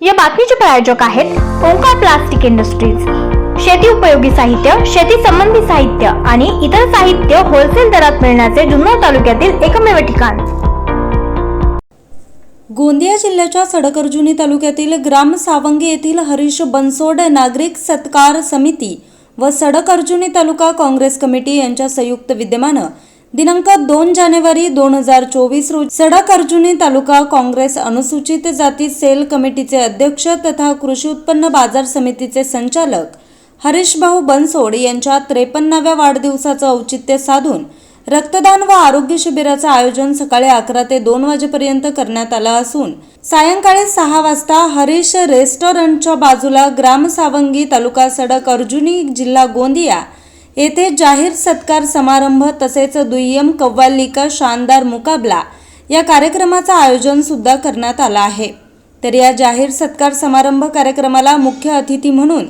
या बातमीचे प्रायोजक आहेत ओंकार प्लास्टिक इंडस्ट्रीज. शेती उपयोगी साहित्य शेती संबंधी साहित्य आणि इतर साहित्य होलसेल दरात मिळण्याचे जुन्नर तालुक्यातील एकमेव ठिकाण. गोंदिया जिल्ह्याच्या सडकर्जुनी तालुक्यातील ग्राम सावंगी येथील हरीश बनसोड नागरिक सत्कार समिती व सडक अर्जुनी तालुका काँग्रेस कमिटी यांच्या संयुक्त विद्यमानं दिनांक दोन जानेवारी दोन हजार चोवीस रोजी सडक अर्जुनी तालुका काँग्रेस अनुसूचित जाती सेल कमिटीचे अध्यक्ष तथा कृषी उत्पन्न बाजार समितीचे संचालक हरीशभाऊ बनसोड यांच्या त्रेपन्नाव्या वाढदिवसाचं औचित्य साधून रक्तदान व आरोग्य शिबिराचं आयोजन सकाळी अकरा ते दोन वाजेपर्यंत करण्यात आलं असून सायंकाळी सहा वाजता हरीश रेस्टॉरंटच्या बाजूला ग्राम सावंगी तालुका सडक अर्जुनी जिल्हा गोंदिया येथे जाहीर सत्कार समारंभ तसेच दुय्यम कव्वालिका शानदार मुकाबला या कार्यक्रमाचं आयोजन सुद्धा करण्यात आलं आहे. तर या जाहीर सत्कार समारंभ कार्यक्रमाला मुख्य अतिथी म्हणून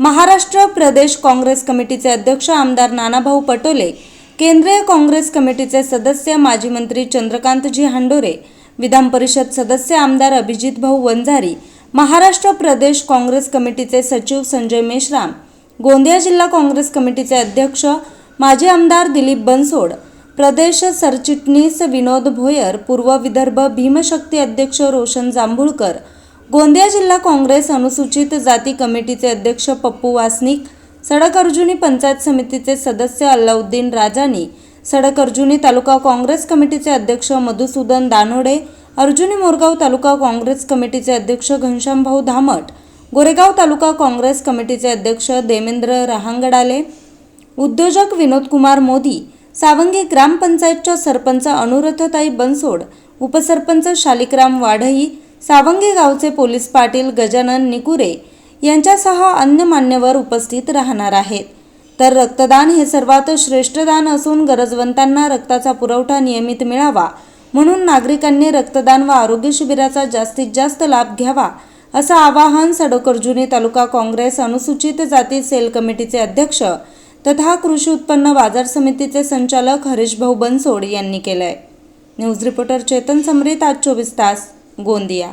महाराष्ट्र प्रदेश काँग्रेस कमिटीचे अध्यक्ष आमदार नानाभाऊ पटोले केंद्रीय काँग्रेस कमिटीचे सदस्य माजी मंत्री चंद्रकांतजी हांडोरे विधान परिषद सदस्य आमदार अभिजित भाऊ वंजारी महाराष्ट्र प्रदेश काँग्रेस कमिटीचे सचिव संजय मेश्राम गोंदिया जिल्हा काँग्रेस कमिटीचे अध्यक्ष माजी आमदार दिलीप बनसोड प्रदेश सरचिटणीस विनोद भोयर पूर्व विदर्भ भीमशक्ती अध्यक्ष रोशन जांभुळकर गोंदिया जिल्हा काँग्रेस अनुसूचित जाती कमिटीचे अध्यक्ष पप्पू वासनिक सडक अर्जुनी पंचायत समितीचे सदस्य अल्लाउद्दीन राजानी सडक अर्जुनी तालुका काँग्रेस कमिटीचे अध्यक्ष मधुसूदन दानोडे अर्जुनी मोरगाव तालुका काँग्रेस कमिटीचे अध्यक्ष घनश्यामभाऊ धामट गोरेगाव तालुका काँग्रेस कमिटीचे अध्यक्ष देवेंद्र रहांगडाले उद्योजक विनोदकुमार मोदी सावंगी ग्रामपंचायतच्या सरपंच अनुरथताई बनसोड उपसरपंच शालिकराम वाढई सावंगी गावचे पोलीस पाटील गजानन निकुरे यांच्यासह अन्य मान्यवर उपस्थित राहणार आहेत. तर रक्तदान हे सर्वात श्रेष्ठ दान असून गरजवंतांना रक्ताचा पुरवठा नियमित मिळावा म्हणून नागरिकांनी रक्तदान व आरोग्य शिबिराचा जास्तीत जास्त लाभ घ्यावा असं आवाहन सडोकर्जुने तालुका काँग्रेस अनुसूचित जाती सेल कमिटीचे अध्यक्ष तथा कृषी उत्पन्न बाजार समितीचे संचालक हरीशभाऊ बनसोड यांनी केलंय. न्यूज रिपोर्टर चेतन समरीत आज चोवीस तास गोंदिया.